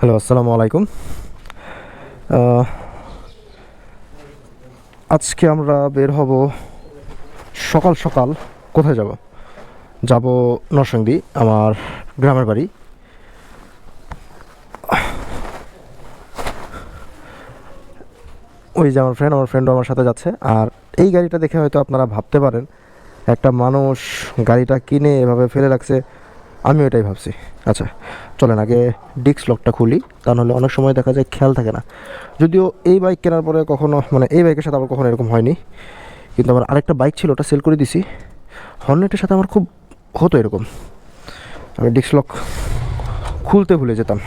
Hello, আসসালামু আলাইকুম। আজকে আমরা বের হব সকাল সকাল। কোথায় যাব? যাব নরসিংদী, আমার গ্রামের বাড়ি। ওই যে আমার ফ্রেন্ড আমার ফ্রেন্ডও আমার সাথে যাচ্ছে। আর এই গাড়িটা দেখে হয়তো আপনারা ভাবতে পারেন, একটা মানুষ গাড়িটা কিনে এভাবে ফেলে রাখছে। আমি ওটাই ভাবছি। আচ্ছা চলেন আগে ডিস্ক লকটা খুলি তা নাহলে অনেক সময় দেখা যায় খেয়াল থাকে না। যদিও এই বাইক কেনার পরে কখনো মানে এই বাইকের সাথে আমার কখনো এরকম হয়নি। কিন্তু আমার আরেকটা বাইক ছিল, ওটা সেল করে দিছি। হর্নেটের সাথে আমার খুব হতো এরকম। আমি ডিস্ক লক খুলতে ভুলে যেতাম।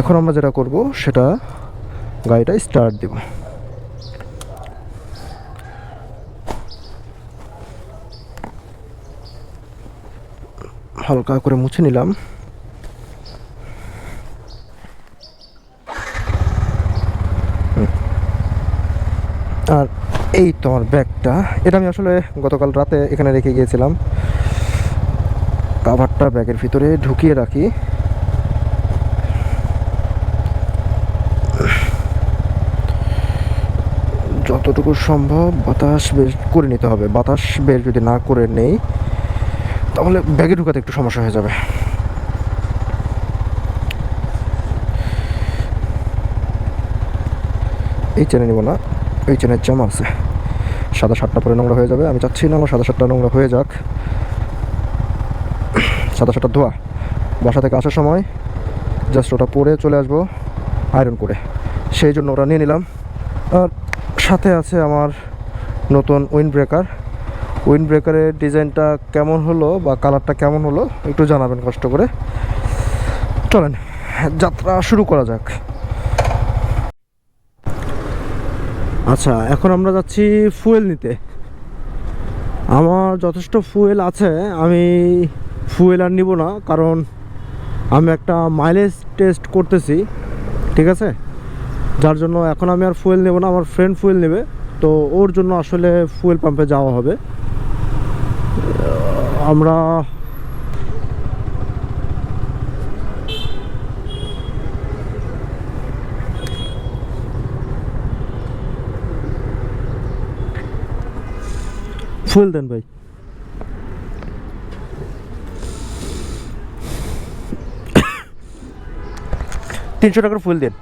এখন আমরা যেটা করব, সেটা গাড়িটা স্টার্ট দেব। হালকা করে মুছে নিলাম। আর এই তো আমার ব্যাগটা। এটা আমি আসলে গতকাল রাতে এখানে রেখে গিয়েছিলাম। কাভারটা ব্যাগের ভিতরে ঢুকিয়ে রাখি। যতটুকু সম্ভব বাতাস বের করে নিতে হবে। বাতাস বের যদি না করে নেই তাহলে ব্যাগে ঢুকাতে একটু সমস্যা হয়ে যাবে। এই চেনে নিব না, এই চেনের জামা আছে। সাদা শার্টটা পরে নোংরা হয়ে যাবে, আমি চাচ্ছি না আমার সাদা শার্টটা নোংরা হয়ে যাক। সাদা শার্টটা ধোয়া। বাসা থেকে আসার সময় জাস্ট ওটা পরে চলে আসব আয়রন করে। সেই জন্য ওটা নিয়ে নিলাম। আর সাথে আছে আমার নতুন উইন্ড ব্রেকার উইন্ড ব্রেকারের ডিজাইনটা কেমন হলো বা কালারটা কেমন হলো একটু জানাবেন কষ্ট করে। চলেন, যাত্রা শুরু করা যাক। আচ্ছা এখন আমরা যাচ্ছি ফুয়েল নিতে। আমার যথেষ্ট ফুয়েল আছে, আমি ফুয়েল আর নিব না, কারণ আমি একটা মাইলেজ টেস্ট করতেছি, ঠিক আছে? যার জন্য এখন আমি আর ফুয়েল নেব না, আমার ফ্রেন্ড ফুয়েল নেবে, তো ওর জন্য আসলে ফুয়েল পাম্পে যাওয়া হবে। আমরা ফুয়েল দেন ভাই। তিনশো টাকার ফুয়েল দেন।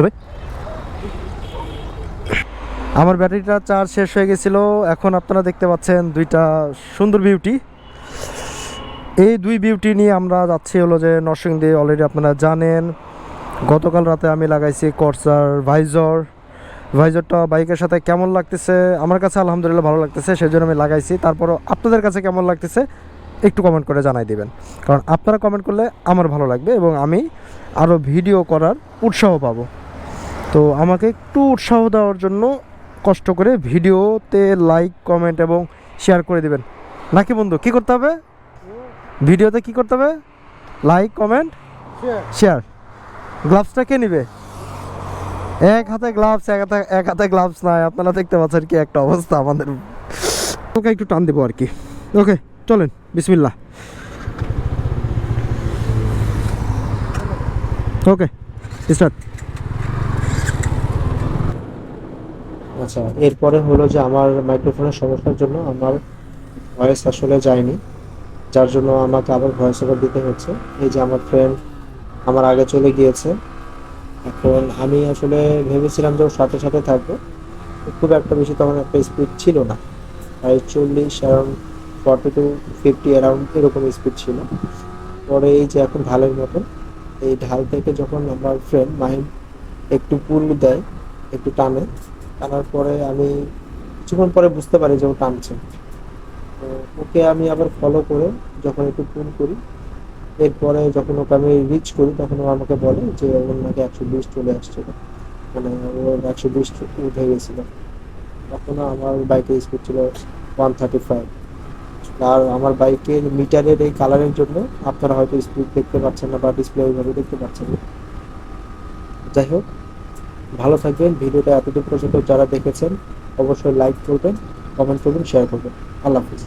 হবে। আমার ব্যাটারিটা চার্জ শেষ হয়ে গেছিল। এখন আপনারা দেখতে পাচ্ছেন দুইটা সুন্দর বিউটি এই দুই বিউটি নিয়ে আমরা যাচ্ছি হলো যে নরসিংদী। অলরেডি আপনারা জানেন, গতকাল রাতে আমি লাগাইছি কর্সার ভাইজর ভাইজরটা বাইকের সাথে কেমন লাগতেছে? আমার কাছে আলহামদুলিল্লাহ ভালো লাগতেছে সেই জন্য আমি লাগাইছি। তারপরও আপনাদের কাছে কেমন লাগতেছে, একটু কমেন্ট করে জানাই দিবেন। কারণ আপনারা কমেন্ট করলে আমার ভালো লাগবে এবং আমি আরও ভিডিও করার উৎসাহ পাবো। তো আমাকে একটু উৎসাহ দেওয়ার জন্য কষ্ট করে ভিডিওতে লাইক কমেন্ট এবং শেয়ার করে দিবেন। নাকি বন্ধু কি করতে হবে? ভিডিওতে কি করতে হবে? লাইক কমেন্ট শেয়ার গ্লাভসটা কে নিবে? এক হাতে গ্লাভস এক হাতে এক হাতে গ্লাভস নাই। আপনারা দেখতে পাচ্ছেন কি একটা অবস্থা আমাদের। ওকে একটু টান দেবো আর কি। ওকে চলেন বিসমিল্লাহ। ওকে স্টার্ট আচ্ছা এরপরে হলো যে আমার মাইক্রোফোনের সমস্যার জন্য আমার ভয়েস আসলে যায়নি, যার জন্য আমাকে আবার ভয়েস ওভার দিতে হচ্ছে। এই যে আমার ফ্রেন্ড আমার আগে চলে গিয়েছে। এখন আমি আসলে ভেবেছিলাম যে ওর সাথে সাথে থাকব। খুব একটা বেশি তখন একটা স্পিড ছিল না। প্রায় চল্লিশ around forty to fifty around এরকম স্পিড ছিল। পরে এই যে এখন ঢালের মতন, এই ঢাল থেকে যখন আমার ফ্রেন্ড মাহিম একটু পুল দেয়, একটু টানে টানার পরে আমি কিছুক্ষণ পরে বুঝতে পারি যে ও টানছে। ওকে আমি আবার ফলো করে যখন একটু ফোন করি, এরপরে যখন ওকে আমি রিচ করি, তখন ও আমাকে বলে যে ওর নাকি একশো বিশ চলে আসছিল। মানে ওর একশো বিশ উঠে গেছিল। তখনও আমার বাইকের স্পিড ছিল ওয়ান থার্টি ফাইভ আর আমার বাইকের মিটারের এই কালারের জন্য আপনারা হয়তো স্পিড দেখতে পাচ্ছেন না বা ডিসপ্লে ওইভাবে দেখতে পাচ্ছেন না। যাই হোক ভালো থাকবেন। ভিডিওটা এতটুকু পর্যন্ত যারা দেখেছেন, অবশ্যই লাইক করবেন কমেন্ট করবেন শেয়ার করবেন। আল্লাহ হাফিজ।